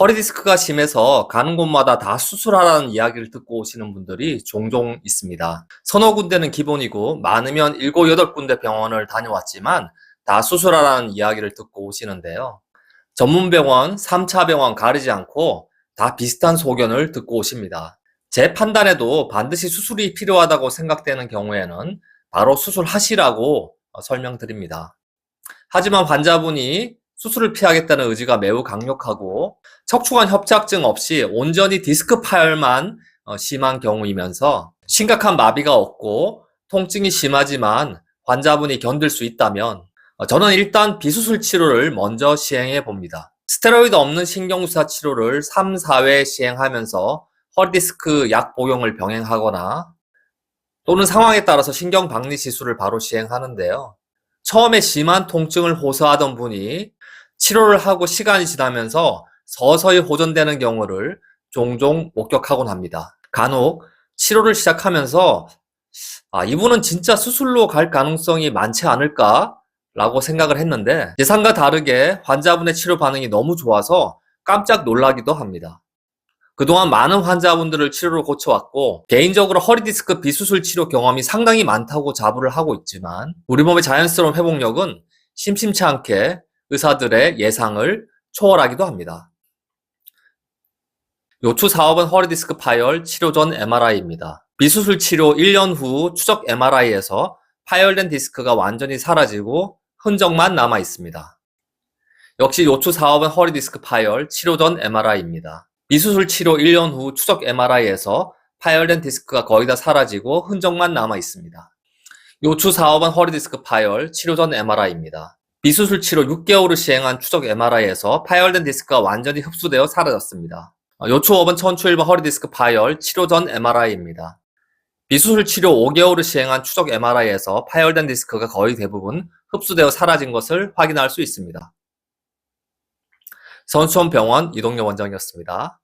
허리 디스크가 심해서 가는 곳마다 다 수술하라는 이야기를 듣고 오시는 분들이 종종 있습니다. 서너 군데는 기본이고 많으면 일곱 여덟 군데 병원을 다녀왔지만 다 수술하라는 이야기를 듣고 오시는데요. 전문 병원, 3차 병원 가리지 않고 다 비슷한 소견을 듣고 오십니다. 제 판단에도 반드시 수술이 필요하다고 생각되는 경우에는 바로 수술하시라고 어, 설명드립니다. 하지만 환자분이 수술을 피하겠다는 의지가 매우 강력하고 척추관 협착증 없이 온전히 디스크 파열만 어, 심한 경우이면서 심각한 마비가 없고 통증이 심하지만 환자분이 견딜 수 있다면 어, 저는 일단 비수술 치료를 먼저 시행해 봅니다. 스테로이드 없는 신경주사 치료를 3, 4회 시행하면서 허리디스크 약 복용을 병행하거나 또는 상황에 따라서 신경박리 시술을 바로 시행하는데요. 처음에 심한 통증을 호소하던 분이 치료를 하고 시간이 지나면서 서서히 호전되는 경우를 종종 목격하곤 합니다. 간혹 치료를 시작하면서 아, 이분은 진짜 수술로 갈 가능성이 많지 않을까? 라고 생각을 했는데 예상과 다르게 환자분의 치료 반응이 너무 좋아서 깜짝 놀라기도 합니다. 그동안 많은 환자분들을 치료로 고쳐왔고 개인적으로 허리디스크 비수술 치료 경험이 상당히 많다고 자부를 하고 있지만 우리 몸의 자연스러운 회복력은 심심치 않게 의사들의 예상을 초월하기도 합니다. 요추 사업은 허리디스크 파열 치료 전 MRI입니다. 비수술 치료 1년 후 추적 MRI에서 파열된 디스크가 완전히 사라지고 흔적만 남아 있습니다. 역시 요추 사업은 허리디스크 파열 치료 전 MRI입니다. 비수술 치료 1년 후 추적 MRI에서 파열된 디스크가 거의 다 사라지고 흔적만 남아 있습니다. 요추 사업은 허리디스크 파열 치료 전 MRI입니다. 비수술 치료 6개월을 시행한 추적 MRI에서 파열된 디스크가 완전히 흡수되어 사라졌습니다. 어, 요추업은 천추 1번 허리디스크 파열 치료 전 MRI입니다. 비수술 치료 5개월을 시행한 추적 MRI에서 파열된 디스크가 거의 대부분 흡수되어 사라진 것을 확인할 수 있습니다. 선수원 병원 이동열 원장이었습니다.